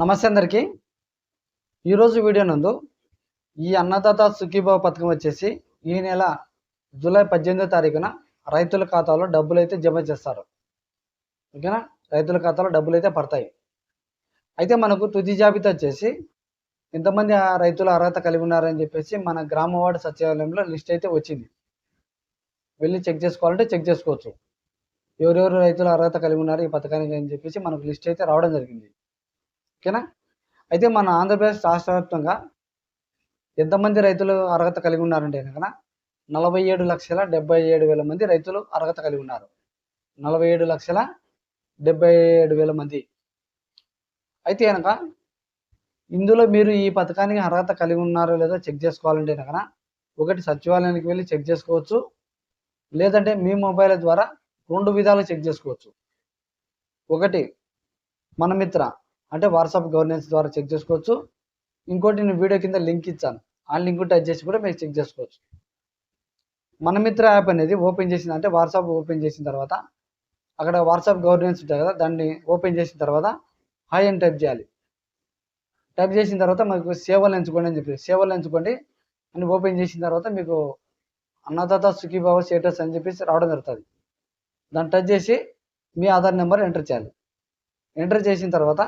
నమస్తే అందరికీ. ఈరోజు వీడియో నందు ఈ అన్నదాత సుఖీభావ పథకం వచ్చేసి ఈ నెల జూలై పద్దెనిమిదో తారీఖున రైతుల ఖాతాలో డబ్బులు అయితే జమ చేస్తారు. ఓకేనా? రైతుల ఖాతాలో డబ్బులు అయితే పడతాయి. అయితే మనకు తుది జాబితా వచ్చేసి ఎంతమంది ఆ రైతుల అర్హత కలిగి ఉన్నారని చెప్పేసి మన గ్రామ వార్డు సచివాలయంలో లిస్ట్ అయితే వచ్చింది. వెళ్ళి చెక్ చేసుకోవాలంటే చెక్ చేసుకోవచ్చు. ఎవరెవరు రైతుల అర్హత కలిగి ఉన్నారు ఈ పథకానికి అని చెప్పేసి మనకు లిస్ట్ అయితే రావడం జరిగింది. ఓకేనా? అయితే మన ఆంధ్రప్రదేశ్ రాష్ట్ర వ్యాప్తంగా ఎంతమంది రైతులు అర్హత కలిగి ఉన్నారంటే కనుక నలభై ఏడు లక్షల డెబ్బై ఏడు వేల మంది రైతులు అర్హత కలిగి ఉన్నారు. నలభై ఏడు లక్షల డెబ్బై ఏడు వేల మంది. అయితే కనుక ఇందులో మీరు ఈ పథకానికి అర్హత కలిగి ఉన్నారో లేదో చెక్ చేసుకోవాలంటే కనుక ఒకటి సచివాలయానికి వెళ్ళి చెక్ చేసుకోవచ్చు. లేదంటే మీ మొబైల్ ద్వారా రెండు విధాలు చెక్ చేసుకోవచ్చు. ఒకటి మన మిత్ర అంటే వాట్సాప్ గవర్నెన్స్ ద్వారా చెక్ చేసుకోవచ్చు. ఇంకోటి నేను వీడియో కింద లింక్ ఇచ్చాను. ఆ లింక్ టచ్ చేసి కూడా మీరు చెక్ చేసుకోవచ్చు. మన మిత్ర యాప్ అనేది ఓపెన్ చేసిన అంటే వాట్సాప్ ఓపెన్ చేసిన తర్వాత అక్కడ వాట్సాప్ గవర్నెన్స్ ఉంటుంది కదా దాన్ని ఓపెన్ చేసిన తర్వాత హాయ్ అని టైప్ చేయాలి. టైప్ చేసిన తర్వాత మాకు సేవలు ఎంచుకోండి అని చెప్పి సేవలు ఎంచుకోండి అని ఓపెన్ చేసిన తర్వాత మీకు అన్నదాత సుఖీభావ స్టేటస్ అని చెప్పేసి రావడం జరుగుతుంది. దాన్ని టచ్ చేసి మీ ఆధార్ నెంబర్ ఎంటర్ చేయాలి. ఎంటర్ చేసిన తర్వాత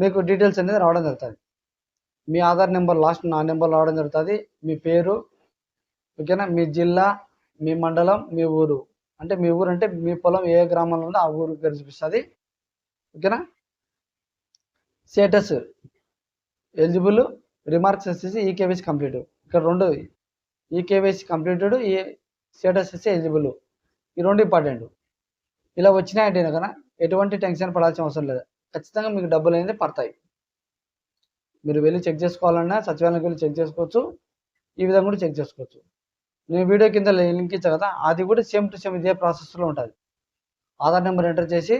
మీకు డీటెయిల్స్ అనేది రావడం జరుగుతుంది. మీ ఆధార్ నెంబర్ లాస్ట్ నా నెంబర్ రావడం జరుగుతుంది. మీ పేరు ఓకేనా? మీ జిల్లా మీ మండలం మీ ఊరు. అంటే మీ ఊరు అంటే మీ పొలం ఏ గ్రామంలో ఉందో ఆ ఊరు పేరు చూపిస్తుంది. ఓకేనా? స్టేటస్ ఎలిజిబుల్ రిమార్క్స్ వచ్చేసి ఈకేవైసీ కంప్లీట్ ఇక్కడ రెండు ఈకేవైసీ కంప్లీటెడ్ ఈ స్టేటస్ వచ్చి ఎలిజిబుల్ ఈ రెండు ఇంపార్టెంట్ ఇలా వచ్చినాయంటే కనుక ఎటువంటి టెన్షన్ పడాల్సిన అవసరం లేదు. ఖచ్చితంగా మీకు డబ్బులు అనేది పడతాయి. మీరు వెళ్ళి చెక్ చేసుకోవాలన్నా సచివాలయానికి వెళ్ళి చెక్ చేసుకోవచ్చు. ఈ విధంగా కూడా చెక్ చేసుకోవచ్చు. నేను వీడియో కింద లింక్ ఇచ్చా కదా అది కూడా సేమ్ టు సేమ్ ఇదే ప్రాసెస్లో ఉంటుంది. ఆధార్ నెంబర్ ఎంటర్ చేసి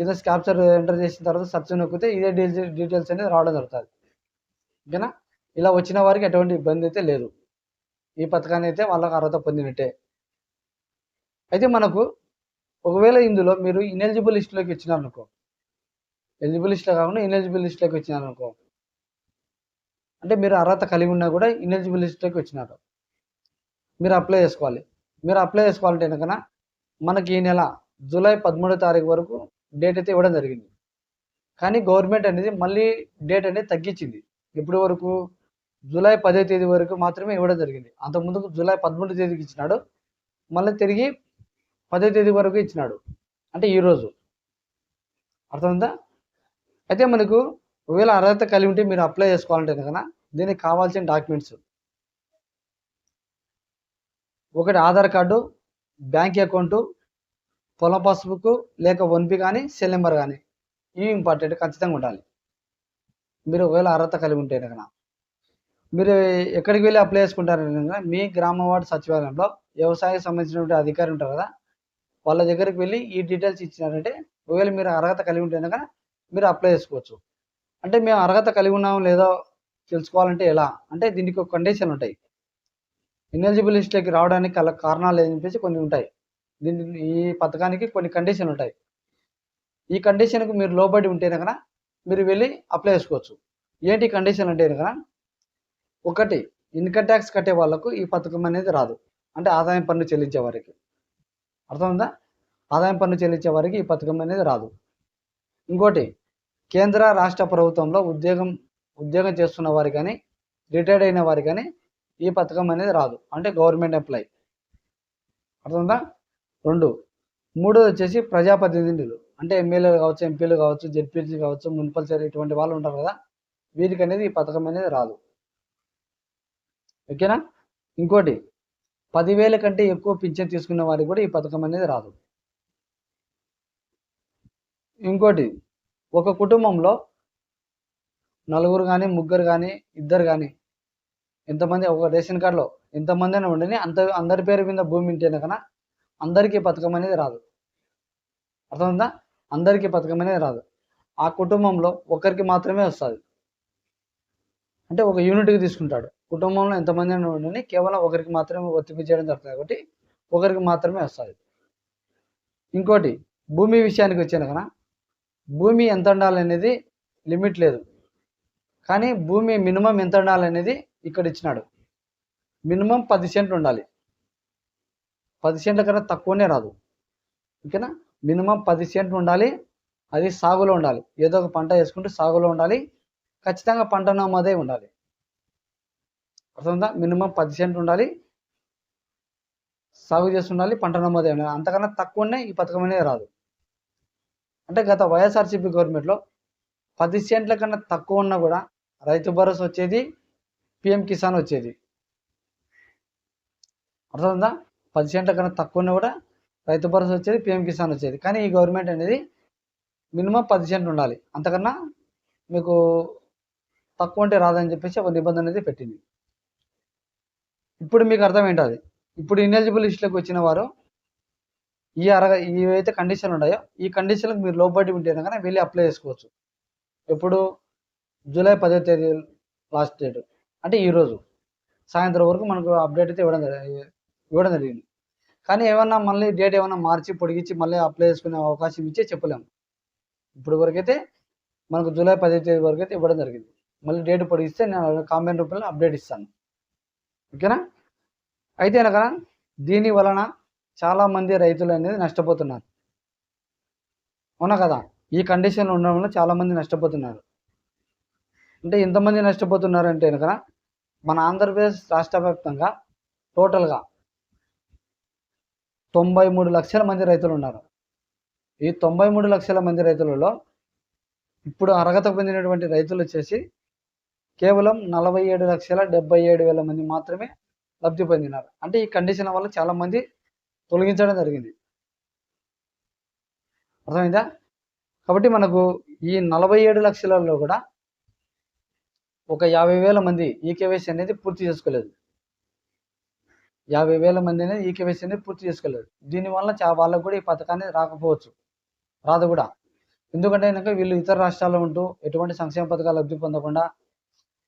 కింద స్కాప్చర్ ఎంటర్ చేసిన తర్వాత సర్చ్ నొక్కితే ఇదే డీటెయిల్స్ డీటెయిల్స్ అనేది రావడం జరుగుతుంది. ఓకేనా? ఇలా వచ్చిన వారికి ఎటువంటి ఇబ్బంది అయితే లేదు. ఈ పథకాన్ని అయితే వాళ్ళకు అర్హత పొందినట్టే. అయితే మనకు ఒకవేళ ఇందులో మీరు ఇనెలిజిబుల్ లిస్టులోకి ఇచ్చినారనుకో ఎలిజిబుల్ లిస్ట్లో కాకుండా ఇన్ఎలిజిబుల్ లిస్ట్లోకి వచ్చినారు అనుకో. అంటే మీరు అర్హత కలిగి ఉన్నా కూడా ఇన్ఎలిజిబుల్ లిస్ట్లోకి వచ్చినారు. మీరు అప్లై చేసుకోవాలి. మీరు అప్లై చేసుకోవాలంటే కనుక మనకి ఈ నెల జూలై పదమూడో తారీఖు వరకు డేట్ అయితే ఇవ్వడం జరిగింది. కానీ గవర్నమెంట్ అనేది మళ్ళీ డేట్ అనేది తగ్గించింది. ఎప్పటి వరకు జూలై పదో తేదీ వరకు మాత్రమే ఇవ్వడం జరిగింది. అంతకుముందు జూలై పదమూడో తేదీకి ఇచ్చినాడు. మళ్ళీ తిరిగి పదో తేదీ వరకు ఇచ్చినాడు. అంటే ఈరోజు అర్థమైందా? అయితే మనకు ఒకవేళ అర్హత కలిగి ఉంటే మీరు అప్లై చేసుకోవాలంటే కనుక దీనికి కావాల్సిన డాక్యుమెంట్స్ ఒకటి ఆధార్ కార్డు బ్యాంక్ అకౌంటు పొలం పాస్బుక్ లేక వన్పి కానీ సెల్ నెంబర్ కానీ ఇవి ఇంపార్టెంట్ ఖచ్చితంగా ఉండాలి. మీరు ఒకవేళ అర్హత కలిగి ఉంటే కనుక. మీరు ఎక్కడికి వెళ్ళి అప్లై చేసుకుంటారు కనుక మీ గ్రామ వార్డు సచివాలయంలో వ్యవసాయం సంబంధించినటువంటి అధికారి ఉంటారు కదా వాళ్ళ దగ్గరికి వెళ్ళి ఈ డీటెయిల్స్ ఇచ్చినారంటే ఒకవేళ మీరు అర్హత కలిగి ఉంటే కనుక మీరు అప్లై చేసుకోవచ్చు. అంటే మేము అర్హత కలిగి ఉన్నామో లేదో తెలుసుకోవాలంటే ఎలా? అంటే దీనికి ఒక కండిషన్ ఉంటాయి. ఇనెలిజిబుల్ లిస్ట్లోకి రావడానికి గల కారణాలు అని చెప్పేసి కొన్ని ఉంటాయి. దీని ఈ పథకానికి కొన్ని కండిషన్ ఉంటాయి. ఈ కండిషన్కు మీరు లోబడి ఉంటే కనుక మీరు వెళ్ళి అప్లై చేసుకోవచ్చు. ఏంటి కండిషన్ అంటే కనుక ఒకటి ఇన్కమ్ ట్యాక్స్ కట్టే వాళ్ళకు ఈ పథకం అనేది రాదు. అంటే ఆదాయం పన్ను చెల్లించే వారికి. అర్థమైందా ఆదాయం పన్ను చెల్లించే వారికి ఈ పథకం అనేది రాదు. ఇంకోటి కేంద్ర రాష్ట్ర ప్రభుత్వంలో ఉద్యోగం ఉద్యోగం చేస్తున్న వారికి కానీ రిటైర్డ్ అయిన వారు కానీ ఈ పథకం అనేది రాదు. అంటే గవర్నమెంట్ ఎంప్లాయ్. అర్థమంతా రెండు మూడోది వచ్చేసి ప్రజాప్రతినిధులు. అంటే ఎమ్మెల్యేలు కావచ్చు ఎంపీలు కావచ్చు జెడ్పీసీ కావచ్చు మున్సిపల్ చైర్ ఇటువంటి వాళ్ళు ఉంటారు కదా వీరికి అనేది ఈ పథకం అనేది రాదు. ఓకేనా? ఇంకోటి పదివేల కంటే ఎక్కువ పింఛన్ తీసుకున్న వారికి కూడా ఈ పథకం అనేది రాదు. ఇంకోటి ఒక కుటుంబంలో నలుగురు కానీ ముగ్గురు కానీ ఇద్దరు కానీ ఎంతమంది ఒక రేషన్ కార్డులో ఎంతమంది అయినా ఉండని అంత అందరి పేరు మీద భూమి ఉంటేనే కన్నా అందరికీ పథకం అనేది రాదు. అర్థమైందా? అందరికీ పథకం అనేది రాదు. ఆ కుటుంబంలో ఒకరికి మాత్రమే వస్తుంది. అంటే ఒక యూనిట్కి తీసుకుంటాడు. కుటుంబంలో ఎంతమంది అయినా ఉండని కేవలం ఒకరికి మాత్రమే ఒత్తిడి చేయడం జరుగుతుంది కాబట్టి ఒకరికి మాత్రమే వస్తుంది. ఇంకోటి భూమి విషయానికి వచ్చాను కదా భూమి ఎంత ఉండాలనేది లిమిట్ లేదు. కానీ భూమి మినిమం ఎంత ఉండాలనేది ఇక్కడ ఇచ్చినాడు. మినిమం పది సెంట్లు ఉండాలి. పది సెంట్ల కన్నా తక్కువనే రాదు. ఓకేనా? మినిమం పది సెంట్లు ఉండాలి. అది సాగులో ఉండాలి. ఏదో ఒక పంట వేసుకుంటూ సాగులో ఉండాలి. ఖచ్చితంగా పంట నమ్మదే ఉండాలి. అర్థమైందా? మినిమం పది సెంట్లు ఉండాలి. సాగు చేస్తుండాలి పంట నమ్మదే ఉండాలి. అంతకన్నా తక్కువనే ఈ పథకం అనేది రాదు. అంటే గత వైఎస్ఆర్సీపీ గవర్నమెంట్లో పది సెంట్ల కన్నా తక్కువ ఉన్నా కూడా రైతు భరోసా వచ్చేది పిఎం కిసాన్ వచ్చేది. అర్థమైందా? పది సెంట్ల కన్నా తక్కువ ఉన్నా కూడా రైతు భరోసా వచ్చేది పిఎం కిసాన్ వచ్చేది. కానీ ఈ గవర్నమెంట్ అనేది మినిమం పది సెంట్లు ఉండాలి. అంతకన్నా మీకు తక్కువ ఉంటే రాదని చెప్పేసి ఒక నిబంధన అనేది పెట్టింది. ఇప్పుడు మీకు అర్థం ఏంటది ఇప్పుడు ఇనెలిజిబుల్ లిస్టులోకి వచ్చిన వారు ఈ అరగ ఏవైతే కండిషన్లు ఉన్నాయో ఈ కండిషన్లకు మీరు లోబడి ఉంటే కనుక వెళ్ళి అప్లై చేసుకోవచ్చు. ఎప్పుడు? జూలై పదో తేదీ లాస్ట్ డేట్ అంటే ఈరోజు సాయంత్రం వరకు మనకు అప్డేట్ అయితే ఇవ్వడం ఇవ్వడం జరిగింది. కానీ ఏమన్నా మళ్ళీ డేట్ ఏమన్నా మార్చి పొడిగించి మళ్ళీ అప్లై చేసుకునే అవకాశం ఇచ్చే చెప్పలేము. ఇప్పుడు వరకైతే మనకు జూలై పదో తేదీ వరకు అయితే ఇవ్వడం జరిగింది. మళ్ళీ డేట్ పొడిగిస్తే నేను కామెంట్ రూపంలో అప్డేట్ ఇస్తాను. ఓకేనా? అయితే కనుక దీని వలన చాలామంది రైతులు అనేది నష్టపోతున్నారు. అవునా కదా? ఈ కండిషన్లో ఉండడం వల్ల చాలామంది నష్టపోతున్నారు. అంటే ఎంతమంది నష్టపోతున్నారు అంటే కనుక మన ఆంధ్రప్రదేశ్ రాష్ట్ర వ్యాప్తంగా టోటల్గా తొంభై మూడు లక్షల మంది రైతులు ఉన్నారు. ఈ తొంభై మూడు లక్షల మంది రైతులలో ఇప్పుడు అర్హత పొందినటువంటి రైతులు వచ్చేసి కేవలం నలభై ఏడు లక్షల డెబ్బై ఏడు వేల మంది మాత్రమే లబ్ధి పొందినారు. అంటే ఈ కండిషన్ వల్ల చాలామంది తొలగించడం జరిగింది. అర్థమైందా? కాబట్టి మనకు ఈ నలభై ఏడు లక్షలలో కూడా ఒక యాభై వేల మంది ఈకేవైసీ అనేది పూర్తి చేసుకోలేదు. యాభై వేల మంది అనేది ఈకేవైసీ అనేది పూర్తి చేసుకోలేదు. దీనివల్ల చా వాళ్ళకు కూడా ఈ పథకాన్ని రాకపోవచ్చు. రాదు కూడా. ఎందుకంటే కనుక వీళ్ళు ఇతర రాష్ట్రాల్లో ఉంటూ ఎటువంటి సంక్షేమ పథకాలు లబ్ధి పొందకుండా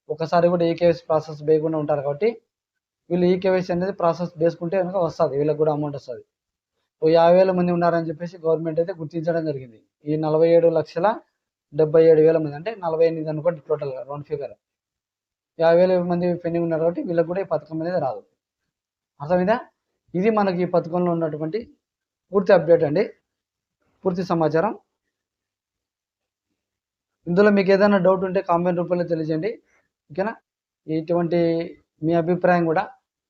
ఒకసారి కూడా ఈకేవైసీ ప్రాసెస్ వేయకుండా ఉంటారు కాబట్టి వీళ్ళు ఈకేవైసీ అనేది ప్రాసెస్ చేసుకుంటే కనుక వస్తుంది వీళ్ళకి కూడా అమౌంట్ వస్తుంది. ఓ యాభై వేల మంది ఉన్నారని చెప్పేసి గవర్నమెంట్ అయితే గుర్తించడం జరిగింది. ఈ నలభై ఏడు లక్షల డెబ్బై ఏడు వేల మంది అంటే నలభై ఎనిమిది అనుకోండి టోటల్గా రౌండ్ ఫిగర్ యాభై వేల మంది పెండింగ్ ఉన్నారు కాబట్టి వీళ్ళకి కూడా ఈ పథకం అనేది రాదు. అర్థమైందా? ఇది మనకి ఈ పథకంలో ఉన్నటువంటి పూర్తి అప్డేట్ అండి. పూర్తి సమాచారం. ఇందులో మీకు ఏదైనా డౌట్ ఉంటే కామెంట్ రూపంలో తెలియజేయండి. ఓకేనా? ఇటువంటి మీ అభిప్రాయం కూడా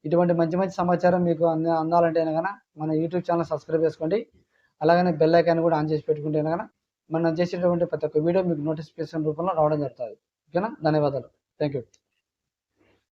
ఇటువంటి మంచి మంచి సమాచారం మీకు అంద అందాలంటే కనుక మన యూట్యూబ్ ఛానల్ సబ్స్క్రైబ్ చేసుకోండి. అలాగనే బెల్ ఐకాన్ కూడా ఆన్ చేసి పెట్టుకుంటే కనుక మనం చేసేటువంటి ప్రతి ఒక్క వీడియో మీకు నోటిఫికేషన్ రూపంలో రావడం జరుగుతుంది. ఓకేనా? ధన్యవాదాలు. Thank you